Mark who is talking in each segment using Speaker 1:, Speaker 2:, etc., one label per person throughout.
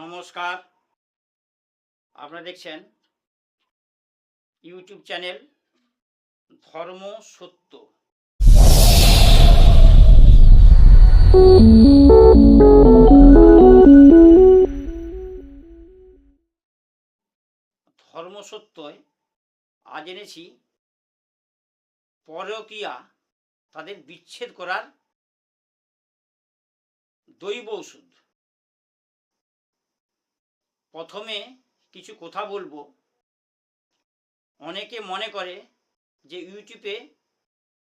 Speaker 1: নমস্কার। আপনারা দেখছেন ইউটিউব চ্যানেল ধর্ম সত্য। ধর্ম সত্যয় আজ এনেছি পরকীয়া, তাদের বিচ্ছেদ করার দৈব ওষুধ। প্রথমে কিছু কথা বলব। অনেকে মনে করে যে ইউটিউবে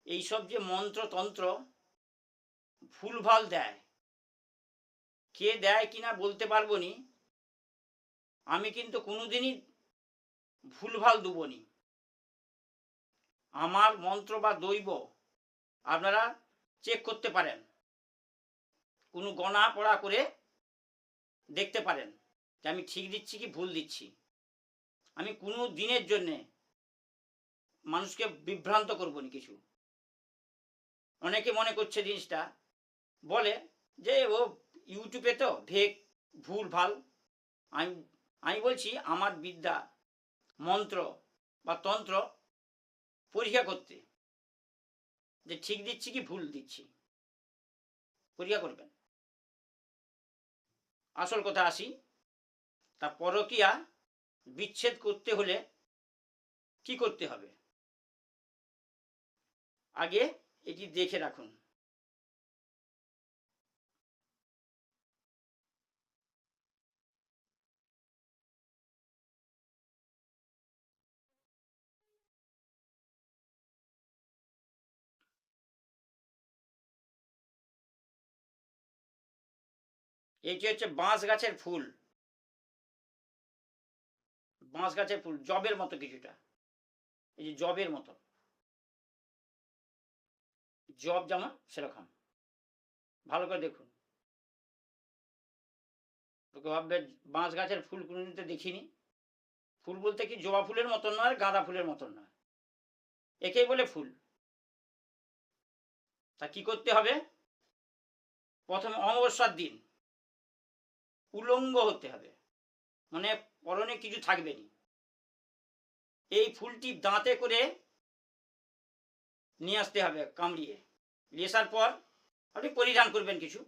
Speaker 1: এইসব যে মন্ত্রতন্ত্র ভুলভাল দেয়। কে দেয় কিনা বলতে পারব নি। আমি কিন্তু কোনোদিনই ভুলভাল দেবনি আমার মন্ত্র বা দৈব আপনারা চেক করতে পারেন। কোনো গণা পড়া করে দেখতে পারেন। যে আমি ঠিক দিচ্ছি কি ভুল দিচ্ছি? আমি কোনো দিনের জন্যে মানুষকে বিভ্রান্ত করব না কিছু। অনেকে মনে করছে জিনিসটা, বলে যে ও ইউটিউবে তো ভেক ভুল, ভালো। আমি আমি বলছি আমার বিদ্যা, মন্ত্র বা তন্ত্র পরীক্ষা করতে, যে ঠিক দিচ্ছি কি ভুল দিচ্ছি? পরীক্ষা করবেন। আসল কথা আসি। তা পরকিয়া বিচ্ছেদ করতে হলে কি করতে হবে? আগে এটি দেখে রাখুন। এটি হচ্ছে বাঁশ গাছের ফুল। বাঁশ গাছের ফুল, জবের মতো কিছুটা। এই যে জবের মতো। জব যেমন সেরকম। ভালো করে দেখুন। ভাববে বাঁশ গাছের ফুল কোনোদিন তো দেখিনি। ফুল বলতে কি জবা ফুলের মতন নয়, গাঁদা ফুলের মতন নয়। একেই বলে ফুল। তা কি করতে হবে? প্রথমে অমাবস্যার দিন। উলঙ্গ হতে হবে। মানে পরনে কিছু থাকবে না। এই ফুলটি দাঁতে করে নিয়ে আসতে হবে, কামড়িয়ে। নিয়ে আসার পর আপনি পরিধান করবেন কিছু।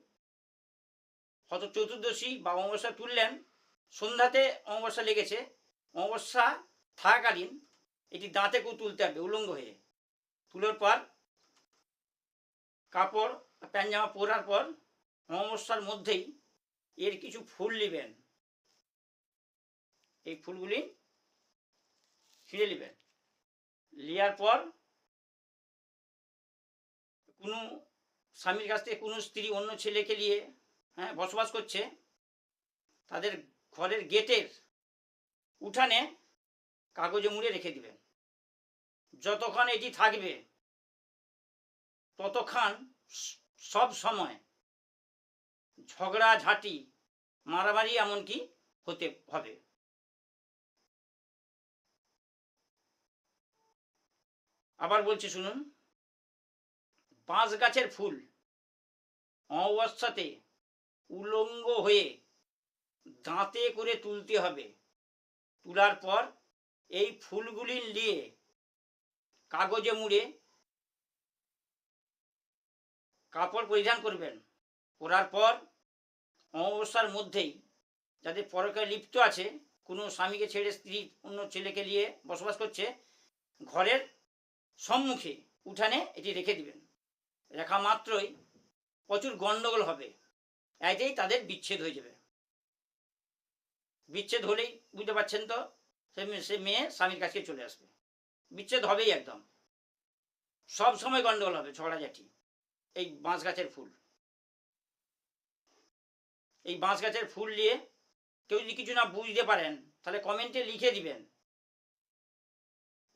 Speaker 1: হয়তো চতুর্দশী বা অমাবস্যা তুললেন, সন্ধ্যাতে অমাবস্যা লেগেছে। অমাবস্যা থাকাকালীন এটি দাঁতে কেউ তুলতে হবে, উলঙ্গ হয়ে। তুলার পর কাপড়, প্যান্ট জামা পরার পর অমাবস্যার মধ্যেই এর কিছু ফুল নেবেন। এই ফুলগুলি ছিঁড়ে নেবেন। নেওয়ার পর কোনো স্বামীর কাছ থেকে কোনো স্ত্রী অন্য ছেলেকে নিয়ে হ্যাঁ বসবাস করছে, তাদের ঘরের গেটের উঠানে কাগজে মুড়ে রেখে দিবেন। যতক্ষণ এটি থাকবে, ততক্ষণ সব সময় ঝগড়া ঝাঁটি মারামারি এমনকি হতে হবে। আবার বলছি, শুনুন। বাঁশ গাছের ফুল অমাবস্যাতে উলঙ্গ হয়ে দাঁতে করে তুলতে হবে। তোলার পর এই ফুলগুলি নিয়ে কাগজে মুড়ে কাপড় পরিধান করবেন। করার পর অমাবস্যার মধ্যেই যাদের পরকে লিপ্ত আছে, কোনো স্বামীকে ছেড়ে স্ত্রী অন্য ছেলেকে নিয়ে বসবাস করছে, ঘরের সম্মুখে উঠানে এটি রেখে দিবেন। রেখা মাত্রই প্রচুর গন্ডগোল হবে। এতেই তাদের বিচ্ছেদ হয়ে যাবে। বিচ্ছেদ হলেই বুঝতে পারছেন তো, সে সে মেয়ে স্বামীর কাছে চলে আসবে। বিচ্ছেদ হবেই একদম। সব সময় গন্ডগোল হবে ঝগড়াঝাটি এই বাঁশ গাছের ফুল। এই বাঁশ গাছের ফুল নিয়ে কেউ যদি কিছু না বুঝতে পারেন, তাহলে কমেন্টে লিখে দিবেন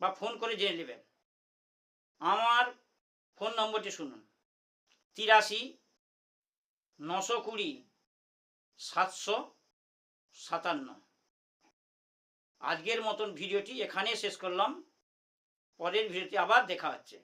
Speaker 1: বা ফোন করে জেনে নেবেন। আমার ফোন নম্বরটি শুনুন। তিরাশি, নশো কুড়ি, সাতশো সাতান্ন। আজকের মতন ভিডিওটি এখানে শেষ করলাম। পরের ভিডিওটি আবার দেখা হচ্ছে।